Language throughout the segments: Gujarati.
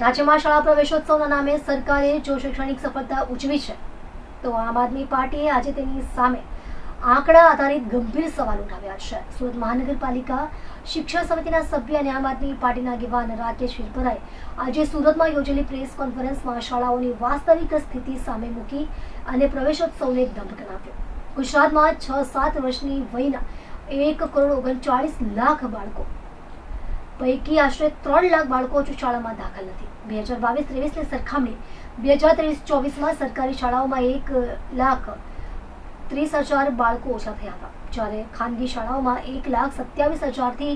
રાજ્યમાં શાળા પ્રવેશોત્સવના નામે સરકારે જો શૈક્ષણિક સફળતા ઉજવી છે, તો આમ આદમી પાર્ટીએ આજે તેની સામે આંકડા આધારિત ગંભીર સવાલ ઉઠાવ્યા છે. સુરત મહાનગરપાલિકા શિક્ષણ સમિતિના સભ્ય અને આમ આદમી પાર્ટીના આગેવાન રાકેશ હિરપરાએ આજે સુરતમાં યોજેલી પ્રેસ કોન્ફરન્સમાં શાળાઓની વાસ્તવિક સ્થિતિ સામે મૂકી અને પ્રવેશોત્સવને દંભ ગણાવ્યો ગુજરાતમાં છ સાત વર્ષની વયના એક કરોડ ઓગણચાળીસ લાખ બાળકો પૈકી આશરે ત્રણ લાખ બાળકો હજુ શાળામાં દાખલ નથી. બે હજાર બાવીસ, ત્રેવીસની સરખામણી, બે હજાર ત્રેવીસ, ચોવીસમાં સરકારી શાળાઓમાં એક લાખ ત્રીસ હજાર બાળકો ઓછા થયા હતા, જ્યારે ખાનગી શાળાઓમાં એક લાખ સત્યાવીસ હજારથી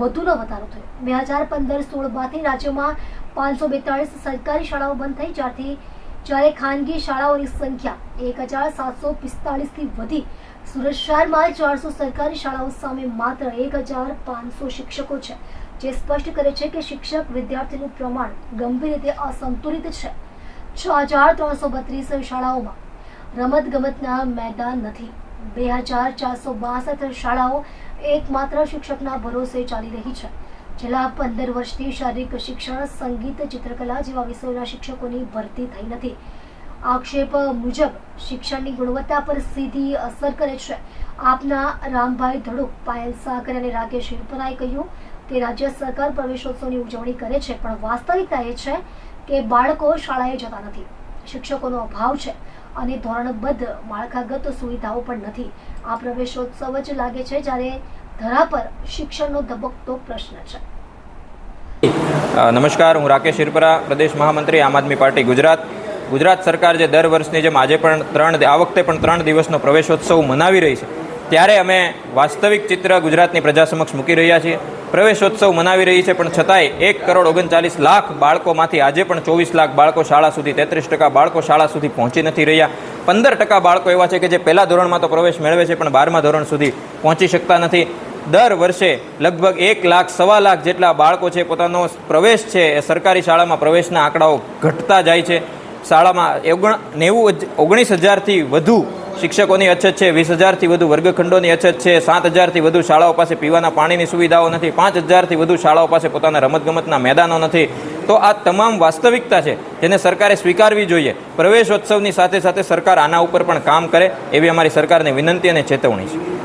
વધુનો વધારો થયો. બે હજાર પંદર સોળ રાજ્યમાં પાંચસો બેતાળીસ સરકારી શાળાઓ બંધ થઈ, જ્યારથી જ્યારે ખાનગી શાળાઓની સંખ્યા એક હજાર સાતસો પિસ્તાળીસથી વધી, સુરત શહેરમાં ચારસો સરકારી શાળાઓ સામે માત્ર એક હજાર પાંચસો શિક્ષકો છે, જે સ્પષ્ટ કરે છે કે શિક્ષક વિદ્યાર્થીનું પ્રમાણ ગંભીર રીતે અસંતુલિત છે. છ હજાર ત્રણસો બત્રીસ શાળાઓમાં રમત ગમતના મેદાન નથી. બે હજાર ચારસો બાસઠ શાળાઓ એકમાત્ર શિક્ષકના ભરોસે ચાલી રહી છે. છેલ્લા પંદર વર્ષથી શારીરિક શિક્ષણ, સંગીત, ચિત્રકલા જેવા વિષયોના શિક્ષકોની ભરતી થઈ નથી. આક્ષેપ મુજબ શિક્ષણની ગુણવત્તા પર સીધી અસર કરે છે. આપના રામભાઈ ધડુક, પાયલ સાગર અને રાકેશ હિરપરાએ કહ્યું કે રાજ્ય સરકાર પ્રવેશોત્સવની ઉજવણી કરે છે, પણ વાસ્તવિકતા એ છે કે બાળકો શાળાએ જતા નથી. શિક્ષકોનો અભાવ છે અને ધોરણબદ્ધ માળખાગત સુવિધાઓ પણ નથી. આ પ્રવેશોત્સવ જ લાગે છે જ્યારે ધરા પર શિક્ષણનો ધબકતો પ્રશ્ન છે. નમસ્કાર, હું રાકેશ શિરપરા, પ્રદેશ મહામંત્રી, આમ આદમી પાર્ટી ગુજરાત. ગુજરાત સરકાર જે દર વર્ષની જેમ આજે પણ ત્રણ આ વખતે પણ ત્રણ દિવસનો પ્રવેશોત્સવ મનાવી રહી છે. ત્યારે અમે વાસ્તવિક ચિત્ર ગુજરાતની પ્રજા સમક્ષ મૂકી રહ્યા છીએ. પ્રવેશોત્સવ મનાવી રહી છે, પણ છતાંય એક કરોડ ઓગણચાલીસ લાખ બાળકોમાંથી આજે પણ ચોવીસ લાખ બાળકો શાળા સુધી, તેત્રીસ ટકા બાળકો શાળા સુધી પહોંચી નથી રહ્યા. પંદર ટકા બાળકો એવા છે કે જે પહેલા ધોરણમાં તો પ્રવેશ મેળવે છે, પણ બારમા ધોરણ સુધી પહોંચી શકતા નથી. દર વર્ષે લગભગ એક લાખ, સવા લાખ જેટલા બાળકો છે પોતાનો પ્રવેશ છે, એ સરકારી શાળામાં પ્રવેશના આંકડાઓ ઘટતા જાય છે. શાળામાં ઓગણ, નેવું ઓગણીસ હજારથી વધુ શિક્ષકોની અછત છે, વીસ હજારથી વધુ વર્ગખંડોની અછત છે, સાત હજારથી વધુ શાળાઓ પાસે પીવાના પાણીની સુવિધાઓ નથી, પાંચ હજારથી વધુ શાળાઓ પાસે પોતાના રમતગમતના મેદાનો નથી. તો આ તમામ વાસ્તવિકતા છે, જેને સરકારે સ્વીકારવી જોઈએ. પ્રવેશોત્સવની સાથે સાથે સરકાર આના ઉપર પણ કામ કરે, એવી અમારી સરકારને વિનંતી અને ચેતવણી છે.